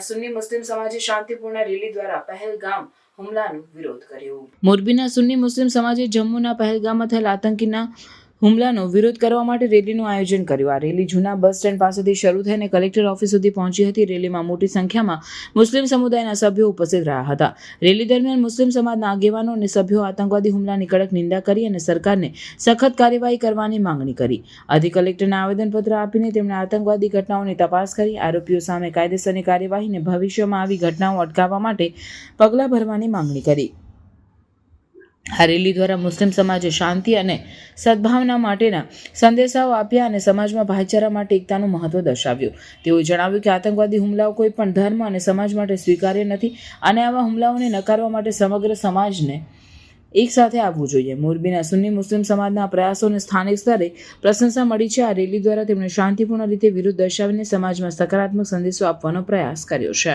સુન્ની મુસ્લિમ સમાજે શાંતિપૂર્ણ રેલી દ્વારા પહેલગામ હુમલાનો વિરોધ કર્યો. મોરબીના સુન્ની મુસ્લિમ સમાજે જમ્મુના પહેલગામમાં થયેલા આતંકીના હુમલાનો વિરોધ કરવા માટે રેલીનું આયોજન કર્યું. આ રેલી જૂના બસ સ્ટેન્ડ પાસેથી શરૂ થઈને કલેક્ટર ઓફિસ સુધી પહોંચી હતી. રેલીમાં મોટી સંખ્યામાં મુસ્લિમ સમુદાયના સભ્યો ઉપસ્થિત રહ્યા હતા. રેલી દરમિયાન મુસ્લિમ સમાજના આગેવાનો અને સભ્યો આતંકવાદી હુમલાની કડક નિંદા કરી અને સરકારને સખત કાર્યવાહી કરવાની માંગણી કરી. અધિક કલેક્ટરને આવેદનપત્ર આપીને તેમણે આતંકવાદી ઘટનાઓની તપાસ કરી. આરોપીઓ સામે કાયદેસરની કાર્યવાહીને ભવિષ્યમાં આવી ઘટનાઓ અટકાવવા માટે પગલાં ભરવાની માંગણી કરી. આ રેલી દ્વારા મુસ્લિમ સમાજે શાંતિ અને સદભાવના માટેના સંદેશાઓ આપ્યા અને સમાજમાં ભાઈચારા માટે એકતાનું મહત્વ દર્શાવ્યું. તેઓએ જણાવ્યું કે આતંકવાદી હુમલાઓ કોઈ પણ ધર્મ અને સમાજ માટે સ્વીકાર્ય નથી અને આવા હુમલાઓને નકારવા માટે સમગ્ર સમાજને એક સાથે આવવું જોઈએ. મોરબીના સુન્ની મુસ્લિમ સમાજના પ્રયાસોને સ્થાનિક સ્તરે પ્રશંસા મળી છે. આ રેલી દ્વારા તેમણે શાંતિપૂર્ણ રીતે વિરુદ્ધ દર્શાવીને સમાજમાં સકારાત્મક સંદેશો આપવાનો પ્રયાસ કર્યો છે.